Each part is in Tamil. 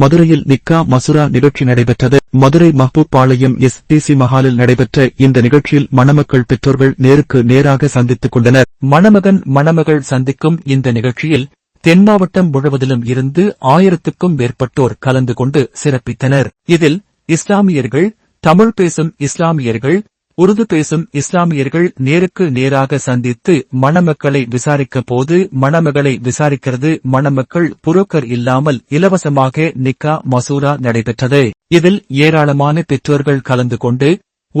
மதுரையில் நிக்கா மசுரா நிகழ்ச்சி நடைபெற்றது. மதுரை மஹ்பூப் பாளையம் எஸ் டிசி மஹாலில் நடைபெற்ற இந்த நிகழ்ச்சியில் மணமக்கள் பெற்றோர்கள் நேருக்கு நேராக சந்தித்துக் கொண்டனர். மணமகன் மணமகள் சந்திக்கும் இந்த நிகழ்ச்சியில் தென் மாவட்டம் முழுவதிலும் இருந்து ஆயிரத்துக்கும் மேற்பட்டோர் கலந்து கொண்டு சிறப்பித்தனர். இதில் இஸ்லாமியர்கள் தமிழ் பேசும் இஸ்லாமியர்கள் உருது பேசும் இஸ்லாமியர்கள் நேருக்கு நேராக சந்தித்து மணமக்களை விசாரிக்க போது மணமகளை விசாரிக்கிறது. மணமக்கள் புரோக்கர் இல்லாமல் இலவசமாக நிக்கா மசூரா நடைபெற்றது. இதில் ஏராளமான பெற்றோர்கள் கலந்து கொண்டு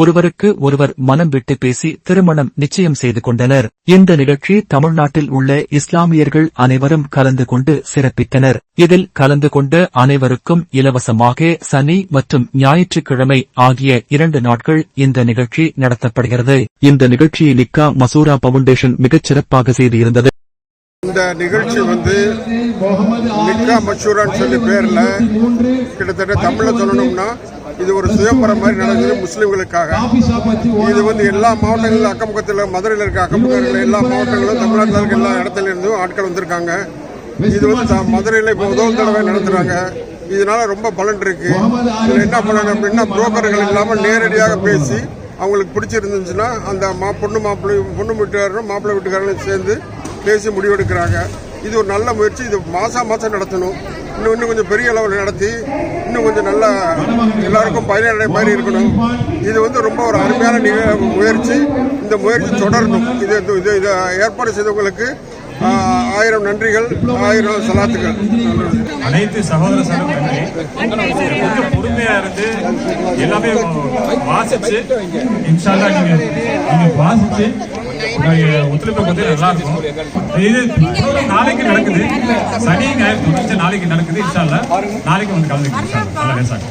ஒருவருக்கு ஒருவர் மனம் விட்டு பேசி திருமணம் நிச்சயம் செய்து கொண்டனர். இந்த நிகழ்ச்சி தமிழ்நாட்டில் உள்ள இஸ்லாமியர்கள் அனைவரும் கலந்து கொண்டு சிறப்பித்தனர். இதில் கலந்து கொண்ட அனைவருக்கும் இலவசமாக சனி மற்றும் ஞாயிற்றுக்கிழமை ஆகிய இரண்டு நாட்கள் இந்த நிகழ்ச்சி நடத்தப்படுகிறது. இந்த நிகழ்ச்சியை நிக்கா மசூரா பவுண்டேஷன் மிகச் சிறப்பாக செய்திருந்தது. இந்த நிகழ்ச்சி வந்து நிக்கா மஷூரான்னு சொல்லி பேரில் கிட்டத்தட்ட தமிழில் சொல்லணும்னா இது ஒரு சுயம்பரம் மாதிரி நடக்குது முஸ்லீம்களுக்காக. இது வந்து எல்லா மாவட்டங்களிலும் அக்கம்பக்கத்தில் மதுரையில் இருக்க அக்கம்பக்கத்தில் எல்லா மாவட்டங்களும் தமிழ்நாட்டில் இருக்க எல்லா இடத்துல இருந்தும் ஆட்கள் வந்திருக்காங்க. இது வந்து மதுரையில் இப்போ முதல் தடவை நடத்துகிறாங்க இதனால ரொம்ப பலன் இருக்கு. இதில் என்ன பண்ணணும் அப்படின்னா புரோக்கர்கள் இல்லாமல் நேரடியாக பேசி அவங்களுக்கு பிடிச்சிருந்துச்சுன்னா அந்த மா பொண்ணு மாப்பிள்ளை பொண்ணு வீட்டுக்காரரும் மாப்பிள்ளை வீட்டுக்காரரும் சேர்ந்து பேசி முடிவெடுக்கிறாங்க. இது ஒரு நல்ல முயற்சி. இது மாதம் மாசம் நடத்தணும். இன்னும் இன்னும் கொஞ்சம் பெரிய அளவில் நடத்தி இன்னும் கொஞ்சம் நல்லா எல்லாருக்கும் பயனடை மாதிரி இருக்கணும். இது வந்து ரொம்ப ஒரு அருமையான முயற்சி. இந்த முயற்சி தொடரணும். இது இது- இது இதை ஏற்பாடு செய்தவங்களுக்கு ஆயிரம் நன்றிகள் ஆயிரம் சலாத்துகள் அனைத்து சகோதர கொஞ்சம் பொறுமையா இருந்து எல்லாமே வாசிச்சு இன்ஷால்லா நீங்க வாசிச்சு உங்களுடைய ஒத்துழைப்பு நல்லா இருக்கும் இது நாளைக்கு நடக்குது. சனி ஞாயிறு நாளைக்கு நடக்குது இன்ஷால்லா நாளைக்கு வந்து கலந்துக்கு நல்லா பேசாங்க